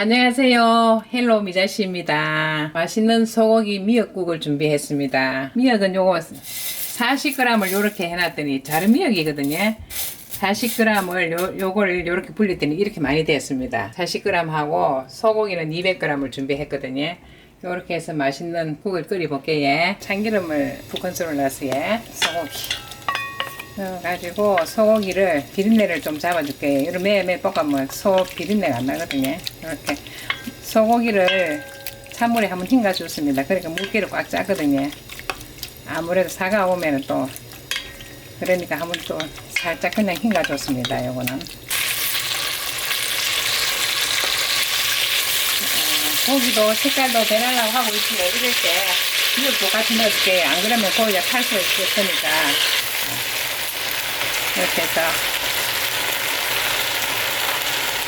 안녕하세요. 헬로 미자씨입니다. 맛있는 소고기 미역국을 준비했습니다. 미역은 요거 40g을 요렇게 해놨더니 자른 미역이거든요. 40g을 요, 요걸 요렇게 불렸더니 이렇게 많이 됐습니다. 40g 하고 소고기는 200g을 준비했거든요. 요렇게 해서 맛있는 국을 끓여볼게요. 참기름을 두 큰술을 넣었어요. 소고기. 넣어가지고 소고기를 비린내를 좀 잡아줄게요. 이런 매매 볶으면 소 비린내가 안 나거든요. 이렇게 소고기를 찬물에 한번 헹궈줬습니다. 그러니까 물기를 꽉 짜거든요. 아무래도 사가 오면은 또 그러니까 한번 또 살짝 그냥 헹궈줬습니다. 요거는 어, 고기도 색깔도 변하려고 하고 있지만 이럴 때 미역국 같이 넣어줄게요. 안 그러면 고기가 탈수 있으니까 이렇게 해서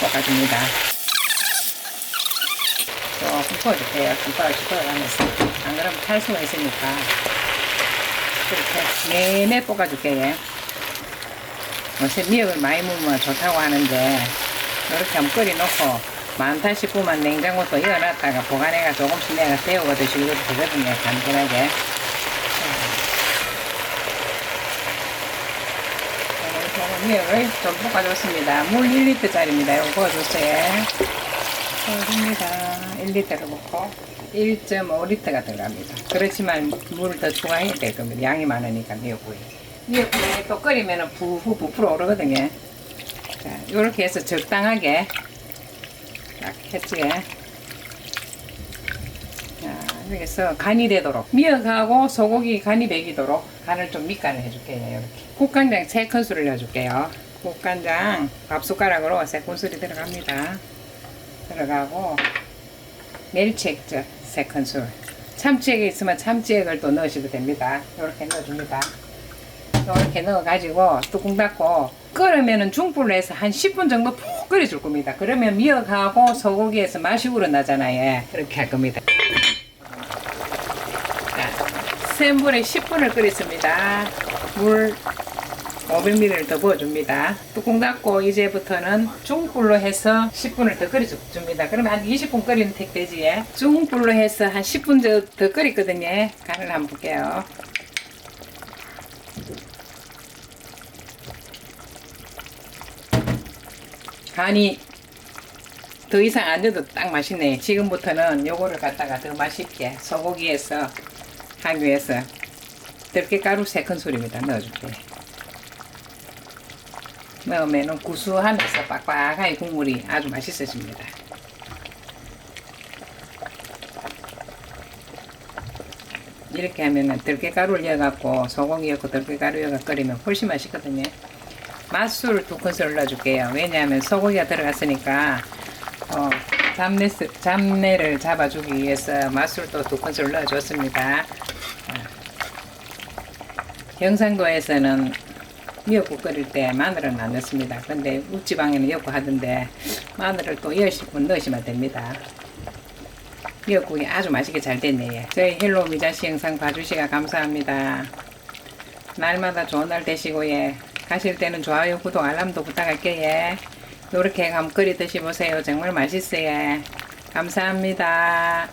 볶아줍니다. 조금 부어줄게요. 김밥을 부어가면서. 안 그러면 탈 수가 있으니까. 이렇게 매매 볶아줄게요. 요새 미역을 많이 먹으면 좋다고 하는데, 이렇게 한번 끓여놓고, 많다 싶으면 냉장고 또 이어놨다가 보관해가 조금씩 내가 데우고 드시고 되거든요. 간편하게. 미역을 좀 볶아줬습니다. 물 1리터짜리입니다. 이거 부어줬어요. 부어줍니다. 1리터를 붓고 1.5리터가 들어갑니다. 그렇지만 물을 더 추가해야 될 겁니다. 양이 많으니까 미역국이. 미역국이 또 끓이면 부후 부풀어 오르거든요. 자, 이렇게 해서 적당하게 딱. 자, 여기서 간이 되도록 미역하고 소고기 간이 배기도록 간을 좀 밑간을 해줄게요. 이렇게 국간장 3큰술을 넣어줄게요. 국간장 밥숟가락으로 3큰술이 들어갑니다. 들어가고 멸치액젓 3큰술 참치액이 있으면 참치액을 또 넣으셔도 됩니다. 이렇게 넣어줍니다. 이렇게 넣어가지고 뚜껑 닫고 끓으면은 중불로 해서 한 10분 정도 푹 끓여줄 겁니다. 그러면 미역하고 소고기에서 맛이 우러나잖아요. 그렇게 할 겁니다. 자, 센 불에 10분을 끓였습니다. 물 500ml를 더 부어줍니다. 뚜껑 닫고 이제부터는 중불로 해서 10분을 더 끓여줍니다. 그러면 한 20분 끓이는 택되지. 중불로 해서 한 10분 더, 더 끓였거든요. 간을 한번 볼게요. 간이 더 이상 안 돼도 딱 맛있네. 지금부터는 요거를 갖다가 더 맛있게 소고기에서 하기 위해서 들깨가루 3큰술입니다. 넣어줄게. 넣으면 구수하면서 빡빡하게 국물이 아주 맛있어집니다. 이렇게 하면은 들깨가루를 넣어갖고 소고기 넣고 들깨가루 넣어 끓이면 훨씬 맛있거든요. 맛술 두 큰술 넣어줄게요. 왜냐하면 소고기가 들어갔으니까 어, 잡내, 잡내를 잡아주기 위해서 맛술도 두 큰술 넣어줬습니다. 어. 경상도에서는 미역국 끓일 때 마늘은 안 넣습니다. 근데 우지방에는 넣고 하던데 마늘을 또 10스푼 넣으시면 됩니다. 미역국이 아주 맛있게 잘 됐네요. 저희 헬로 미자씨 영상 봐주시가 감사합니다. 날마다 좋은 날 되시고 예. 가실 때는 좋아요, 구독, 알람도 부탁할게요. 예. 이렇게 끓여 드셔보세요. 정말 맛있어요. 감사합니다.